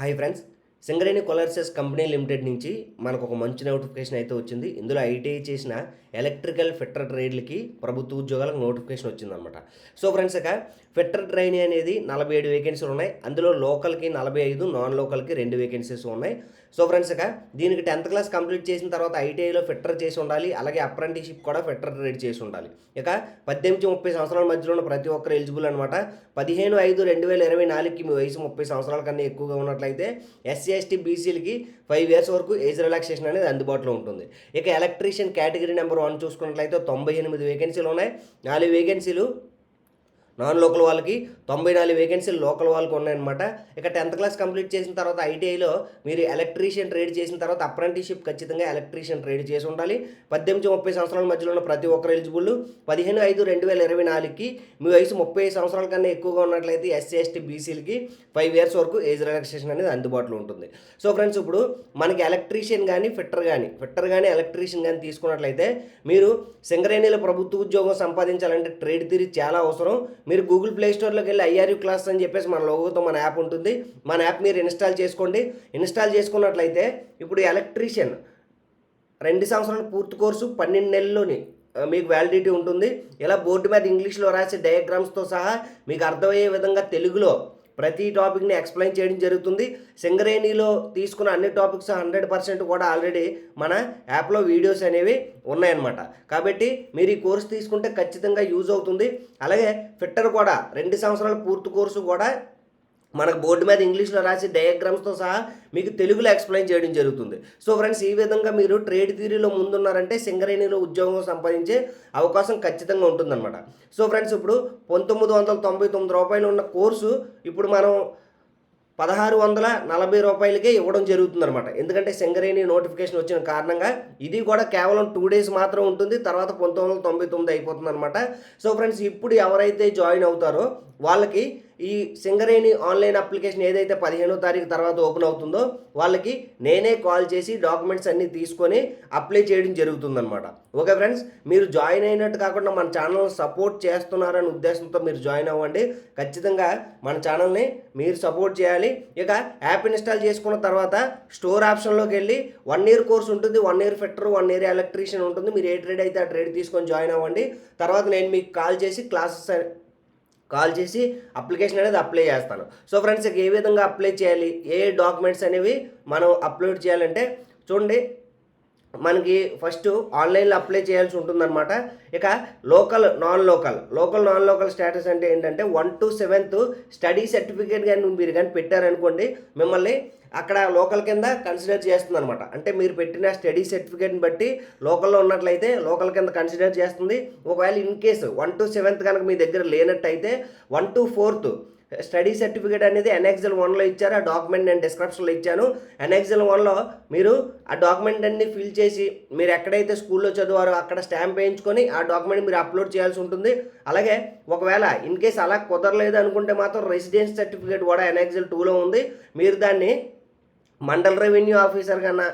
Hi friends. Singareni collieries company limited నుంచి మనకు ఒక మంచి నోటిఫికేషన్ అయితే వచ్చింది. ఇందులో ఐటీఐ చేసిన ఎలక్ట్రికల్ ఫిట్టర్ ట్రైన్లకి ప్రభుత్వ ఉద్యోగాలకు నోటిఫికేషన్ వచ్చిందనమాట సో ఫ్రెండ్స్ ఇక ఫిట్టర్ ట్రైనీ అనేది నలభై ఏడు వేకెన్సీలు ఉన్నాయి. అందులో లోకల్కి నలభై ఐదు నాన్ లోకల్కి రెండు వేకెన్సీస్ ఉన్నాయి. సో ఫ్రెండ్స్ ఇక దీనికి టెన్త్ క్లాస్ కంప్లీట్ చేసిన తర్వాత ఐటీఐలో ఫిట్టర్ చేసి ఉండాలి అలాగే అప్రెంటిషిప్ కూడా ఫిట్టర్ రెడీ చేసి ఉండాలి. ఇక పద్దెనిమిది ముప్పై సంవత్సరాల మధ్యలో ఉన్న ప్రతి ఒక్కరు ఎలిజిబుల్ అనమాట పదిహేను ఐదు రెండు వేల ఇరవై నాలుగుకి మీ వయసు ముప్పై సంవత్సరాల కన్నా ఎక్కువగా ఉన్నట్లయితే ఎస్సీ ఎస్టీ బీసీలకి ఫైవ్ ఇయర్స్ వరకు ఏజ్ రిలాక్సేషన్ అనేది అందుబాటులో ఉంటుంది. ఇక ఎలక్ట్రీషియన్ కేటగిరీ నెంబర్ వన్ చూసుకున్నట్లయితే తొంభై ఎనిమిది వేకెన్సీలు ఉన్నాయి. నాలుగు వేకెన్సీలు నాన్ లోకల్ వాళ్ళకి తొంభై నాలుగు వేకెన్సీలు లోకల్ వాళ్ళకి ఉన్నాయన్నమాట. ఇక టెన్త్ క్లాస్ కంప్లీట్ చేసిన తర్వాత ఐటీఐలో మీరు ఎలక్ట్రీషియన్ ట్రేడ్ చేసిన తర్వాత అప్రెంటిషిప్ ఖచ్చితంగా ఎలక్ట్రీషియన్ ట్రేడ్ చేసి ఉండాలి. పద్దెనిమిది ముప్పై సంవత్సరాల మధ్యలో ఉన్న ప్రతి ఒక్కరు ఎలిజిబుల్. పదిహేను ఐదు రెండు వేల ఇరవై నాలుగుకి మీ వయసు ముప్పై సంవత్సరాల కన్నా ఎక్కువగా ఉన్నట్లయితే ఎస్సీ ఎస్టీ బీసీలకి ఫైవ్ ఇయర్స్ వరకు ఏజ్ రిలాక్సేషన్ అనేది అందుబాటులో ఉంటుంది. సో ఫ్రెండ్స్ ఇప్పుడు మనకి ఎలక్ట్రీషియన్ కానీ ఫిట్టర్ కానీ ఫిట్టర్ కానీ ఎలక్ట్రీషియన్ కానీ తీసుకున్నట్లయితే మీరు సింగరేణిలో ప్రభుత్వ ఉద్యోగం సంపాదించాలంటే ట్రేడ్ తీరి చాలా అవసరం. మీరు గూగుల్ ప్లే స్టోర్లోకి వెళ్ళి ఐఆర్యూ క్లాస్ అని చెప్పేసి మన లోగోతో మన యాప్ ఉంటుంది. మన యాప్ మీరు ఇన్స్టాల్ చేసుకోండి. ఇన్స్టాల్ చేసుకున్నట్లయితే ఇప్పుడు ఎలక్ట్రీషియన్ రెండు సంవత్సరాల పూర్తి కోర్సు పన్నెండు నెలల్లోని మీకు వ్యాలిడిటీ ఉంటుంది. ఇలా బోర్డు మీద ఇంగ్లీష్లో రాసే డయాగ్రామ్స్తో సహా మీకు అర్థమయ్యే విధంగా తెలుగులో ప్రతి టాపిక్ని ఎక్స్ప్లెయిన్ చేయడం జరుగుతుంది. సింగరేణిలో తీసుకున్న అన్ని టాపిక్స్ హండ్రెడ్ పర్సెంట్ కూడా ఆల్రెడీ మన యాప్లో వీడియోస్ అనేవి ఉన్నాయన్నమాట. కాబట్టి మీరు ఈ కోర్స్ తీసుకుంటే ఖచ్చితంగా యూజ్ అవుతుంది. అలాగే ఫిట్టర్ కూడా రెండు సంవత్సరాల పూర్తి కోర్సు కూడా మనకు బోర్డు మీద ఇంగ్లీష్లో రాసి డయాగ్రామ్స్తో సహా మీకు తెలుగులో ఎక్స్ప్లెయిన్ చేయడం జరుగుతుంది. సో ఫ్రెండ్స్ ఈ విధంగా మీరు ట్రేడ్ థియరీలో ముందున్నారంటే సింగరేణిలో ఉద్యోగం సంపాదించే అవకాశం ఖచ్చితంగా ఉంటుందన్నమాట. సో ఫ్రెండ్స్ ఇప్పుడు పంతొమ్మిది వందల తొంభై తొమ్మిది రూపాయలు ఉన్న కోర్సు ఇప్పుడు మనం పదహారు వందల నలభై రూపాయలకే ఇవ్వడం జరుగుతుందన్నమాట. ఎందుకంటే సింగరేణి నోటిఫికేషన్ వచ్చిన కారణంగా ఇది కూడా కేవలం టూ డేస్ మాత్రం ఉంటుంది తర్వాత పంతొమ్మిది వందల తొంభై తొమ్మిది అయిపోతుంది అనమాట సో ఫ్రెండ్స్ ఇప్పుడు ఎవరైతే జాయిన్ అవుతారో వాళ్ళకి ఈ సింగరేణి ఆన్లైన్ అప్లికేషన్ ఏదైతే పదిహేనో తారీఖు తర్వాత ఓపెన్ అవుతుందో వాళ్ళకి నేనే కాల్ చేసి డాక్యుమెంట్స్ అన్నీ తీసుకొని అప్లై చేయడం జరుగుతుందన్నమాట. ఓకే ఫ్రెండ్స్ మీరు జాయిన్ అయినట్టు కాకుండా మన ఛానల్ సపోర్ట్ చేస్తున్నారనే ఉద్దేశంతో మీరు జాయిన్ అవ్వండి. ఖచ్చితంగా మన ఛానల్ని మీరు సపోర్ట్ చేయాలి. ఇక యాప్ ఇన్స్టాల్ చేసుకున్న తర్వాత స్టోర్ ఆప్షన్లోకి వెళ్ళి వన్ ఇయర్ కోర్స్ ఉంటుంది one year fitter one year electrician ఉంటుంది. మీరు ఏ ట్రేడ్ అయితే ఆ ట్రేడ్ తీసుకొని జాయిన్ అవ్వండి. తర్వాత నేను మీకు కాల్ చేసి క్లాసెస్ కాల్ చేసి అప్లికేషన్ అనేది అప్లై చేస్తాను. సో ఫ్రెండ్స్ ఏ విధంగా అప్లై చేయాలి? ఏ డాక్యుమెంట్స్ అనేవి మనం అప్లోడ్ చేయాలంటే చూడండి మనకి ఫస్ట్ ఆన్లైన్లో అప్లై చేయాల్సి ఉంటుందన్నమాట. ఇక local non local local non local status అంటే ఏంటంటే one to seventh study certificate కానీ మీరు కానీ పెట్టారనుకోండి మిమ్మల్ని అక్కడ లోకల్ కింద కన్సిడర్ చేస్తుంది అనమాట అంటే మీరు పెట్టిన స్టడీ సర్టిఫికేట్ని బట్టి లోకల్లో ఉన్నట్లయితే లోకల్ కింద కన్సిడర్ చేస్తుంది. ఒకవేళ in case one to seventh కనుక మీ దగ్గర లేనట్టయితే one to fourth study certificate అనేది ఎన్ఎక్సెల్ వన్లో ఇచ్చారు ఆ డాక్యుమెంట్ నేను డిస్క్రిప్షన్లో ఇచ్చాను. ఎన్ఎక్సెల్ వన్లో మీరు ఆ డాక్యుమెంట్ అన్ని ఫిల్ చేసి మీరు ఎక్కడైతే స్కూల్లో చదివారో అక్కడ స్టాంప్ వేయించుకొని ఆ డాక్యుమెంట్ మీరు అప్లోడ్ చేయాల్సి ఉంటుంది. అలాగే ఒకవేళ ఇన్ కేస్ అలా కుదరలేదు అనుకుంటే మాత్రం రెసిడెన్స్ సర్టిఫికేట్ కూడా ఎన్ఎక్సెల్ టూలో ఉంది. మీరు దాన్ని మండల్ రెవెన్యూ ఆఫీసర్ కన్నా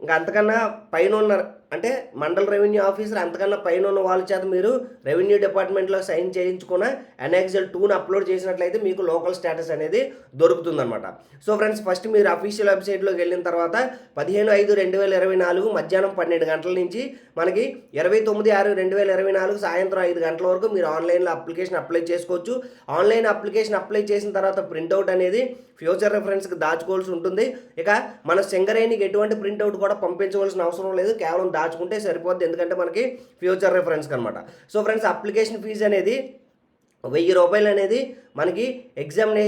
ఇంకా అంతకన్నా పైన ఉన్న అంటే మండల రెవెన్యూ ఆఫీసర్ అంతకన్నా పైన ఉన్న వాళ్ళ చేత మీరు రెవెన్యూ డిపార్ట్మెంట్లో సైన్ చేయించుకున్న ఎన్ఎక్సెల్ టూని అప్లోడ్ చేసినట్లయితే మీకు లోకల్ స్టేటస్ అనేది దొరుకుతుందన్నమాట. సో ఫ్రెండ్స్ ఫస్ట్ మీరు అఫీషియల్ వెబ్సైట్లోకి వెళ్ళిన తర్వాత పదిహేను ఐదు రెండు వేల ఇరవై నాలుగు మధ్యాహ్నం పన్నెండు గంటల నుంచి మనకి ఇరవై తొమ్మిది ఆరు రెండు వేల ఇరవై నాలుగు సాయంత్రం ఐదు గంటల వరకు మీరు ఆన్లైన్లో అప్లికేషన్ అప్లై చేసుకోవచ్చు. ఆన్లైన్ అప్లికేషన్ అప్లై చేసిన తర్వాత ప్రింట్అవుట్ అనేది ఫ్యూచర్ రెఫరెన్స్కి దాచుకోవాల్సి ఉంటుంది. ఇక మన సింగరేణికి ఎటువంటి ప్రింట్అవుట్ కూడా పంపించవలసిన అవసరం లేదు. కేవలం దాచుకుంటే సరిపోద్ది. ఎందుకంటే మనకి ఫ్యూచర్ రిఫరెన్స్ అనమాట సో ఫ్రెండ్స్ అప్లికేషన్ ఫీజు అనేది వెయ్యి రూపాయలు అనేది మనకి ఎగ్జామినే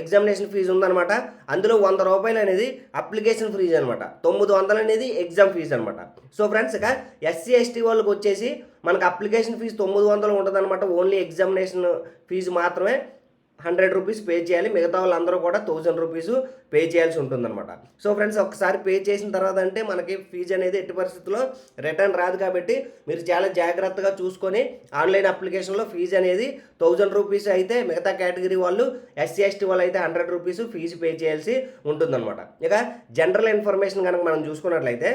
ఎగ్జామినేషన్ ఫీజు ఉందన్నమాట అందులో వంద రూపాయలు అనేది అప్లికేషన్ ఫీజు అనమాట. తొమ్మిది వందలు అనేది ఎగ్జామ్ ఫీజు అనమాట. సో ఫ్రెండ్స్ ఇక ఎస్సీ ఎస్టీ వాళ్ళకి వచ్చేసి మనకు అప్లికేషన్ ఫీజు తొమ్మిది వందలు ఉంటుంది ఓన్లీ ఎగ్జామినేషన్ ఫీజు మాత్రమే హండ్రెడ్ రూపీస్ పే చేయాలి. మిగతా వాళ్ళందరూ కూడా థౌజండ్ రూపీస్ పే చేయాల్సి ఉంటుందన్నమాట. సో ఫ్రెండ్స్ ఒకసారి పే చేసిన తర్వాత అంటే మనకి ఫీజు అనేది ఎట్టి పరిస్థితుల్లో రిటర్న్ రాదు కాబట్టి మీరు చాలా జాగ్రత్తగా చూసుకొని ఆన్లైన్ అప్లికేషన్లో ఫీజు అనేది థౌజండ్ రూపీస్ అయితే మిగతా కేటగిరీ వాళ్ళు ఎస్సీ ఎస్టీ వాళ్ళు అయితే హండ్రెడ్ రూపీస్ ఫీజు పే చేయాల్సి ఉంటుందన్నమాట. ఇక జనరల్ ఇన్ఫర్మేషన్ కనుక మనం చూసుకున్నట్లయితే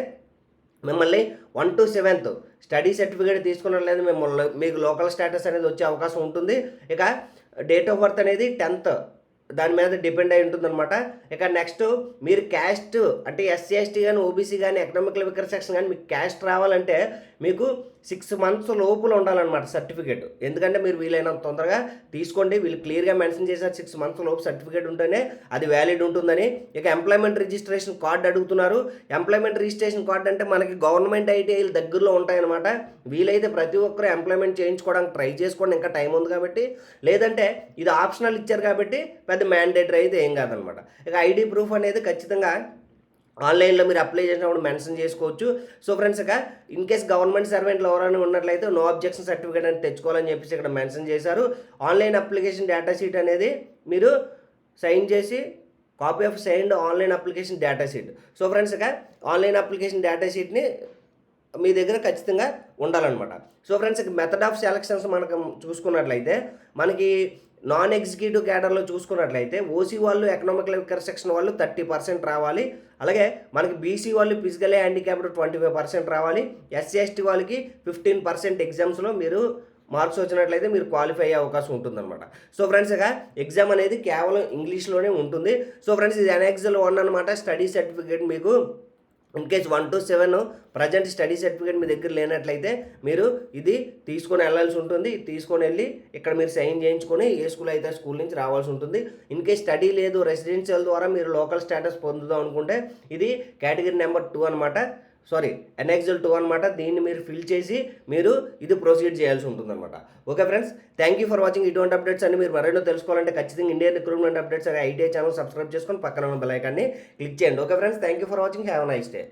మిమ్మల్ని one to seventh study certificate తీసుకున్నట్లయితే మిమ్మల్ని మీకు లోకల్ స్టేటస్ అనేది వచ్చే అవకాశం ఉంటుంది. ఇక డేట్ ఆఫ్ బర్త్ అనేది టెన్త్ దాని మీద డిపెండ్ అయి ఉంటుందన్నమాట. ఇక నెక్స్ట్ మీరు క్యాస్ట్ అంటే ఎస్సీ ఎస్టీ కానీ ఓబీసీ కానీ ఎకనామికల్ వికర్ సెక్షన్ కానీ మీకు క్యాస్ట్ రావాలంటే మీకు సిక్స్ మంత్స్ లోపల ఉండాలన్నమాట సర్టిఫికేట్ ఎందుకంటే మీరు వీలైనంత తొందరగా తీసుకోండి. వీళ్ళు క్లియర్గా మెన్షన్ చేశారు సిక్స్ మంత్స్ లోపు సర్టిఫికేట్ ఉంటేనే అది వ్యాలిడ్ ఉంటుందని. ఇక ఎంప్లాయ్మెంట్ రిజిస్ట్రేషన్ కార్డు అడుగుతున్నారు. ఎంప్లాయ్మెంట్ రిజిస్ట్రేషన్ కార్డు అంటే మనకి గవర్నమెంట్ ఐటీఐలు దగ్గరలో ఉంటాయన్నమాట. వీలైతే ప్రతి ఒక్కరు ఎంప్లాయ్మెంట్ చేయించుకోవడానికి ట్రై చేసుకోండి. ఇంకా టైం ఉంది కాబట్టి. లేదంటే ఇది ఆప్షనల్ ఇచ్చారు కాబట్టి పెద్ద మ్యాండేటరీ అయితే ఏం కాదనమాట ఇక ఐడి ప్రూఫ్ అనేది ఖచ్చితంగా ఆన్లైన్లో మీరు అప్లై చేసినప్పుడు మెన్షన్ చేసుకోవచ్చు. సో ఫ్రెండ్స్ ఇక ఇన్ కేస్ గవర్నమెంట్ సర్వెంట్లు ఎవరైనా ఉన్నట్లయితే నో అబ్జెక్షన్ సర్టిఫికేట్ అని తెచ్చుకోవాలని చెప్పేసి ఇక్కడ మెన్షన్ చేశారు. ఆన్లైన్ అప్లికేషన్ డేటా షీట్ అనేది మీరు సైన్ చేసి copy of signed online application data sheet. So friends ఇక ఆన్లైన్ అప్లికేషన్ డేటా షీట్ని మీ దగ్గర ఖచ్చితంగా ఉండాలన్నమాట. So friends method of selections మనకు చూసుకున్నట్లయితే మనకి నాన్ ఎగ్జిక్యూటివ్ క్యాడర్లో చూసుకున్నట్లయితే ఓసీ వాళ్ళు ఎకనామికల్ వికర్ సెక్షన్ వాళ్ళు థర్టీ పర్సెంట్ రావాలి. అలాగే మనకి బీసీ వాళ్ళు physical handicapped twenty five percent రావాలి. ఎస్సీ ఎస్టీ వాళ్ళకి ఫిఫ్టీన్ పర్సెంట్ ఎగ్జామ్స్లో మీరు మార్క్స్ వచ్చినట్లయితే మీరు క్వాలిఫై అయ్యే అవకాశం ఉంటుందన్నమాట. సో ఫ్రెండ్స్ ఇక ఎగ్జామ్ అనేది కేవలం ఇంగ్లీష్లోనే ఉంటుంది. సో ఫ్రెండ్స్ ఇది ఎన్ఎక్సెల్ వన్ అనమాట స్టడీ సర్టిఫికేట్ మీకు in case one to seven present study certificate మీ దగ్గర లేనట్లయితే మీరు ఇది తీసుకొని వెళ్ళాల్సి ఉంటుంది. తీసుకొని వెళ్ళి ఇక్కడ మీరు సైన్ చేయించుకొని ఏ స్కూల్ అయితే స్కూల్ నుంచి రావాల్సి ఉంటుంది. ఇన్ కేస్ స్టడీ లేదు రెసిడెన్షియల్ ద్వారా మీరు లోకల్ స్టేటస్ పొందుదాం అనుకుంటే ఇది కేటగిరీ నెంబర్ టూ అనమాట సారీ ఎన్ఎక్సెల్ టూ అనమాట దీన్ని మీరు ఫిల్ చేసి మీరు ఇది ప్రొసీడ్ చేయాల్సి ఉంటుందన్నమాట. Okay friends thank you for watching ఇటువంటి అప్డేట్స్ అన్ని. మీరు మరెన్నో తెలుసుకోవాలంటే ఖచ్చితంగా Indian recruitment updates ITI channel subscribe చేసుకొని పక్కన ఉన్న బెల్ ఐకాన్ని క్లిక్ చేయండి. Okay friends thank you for watching have nice day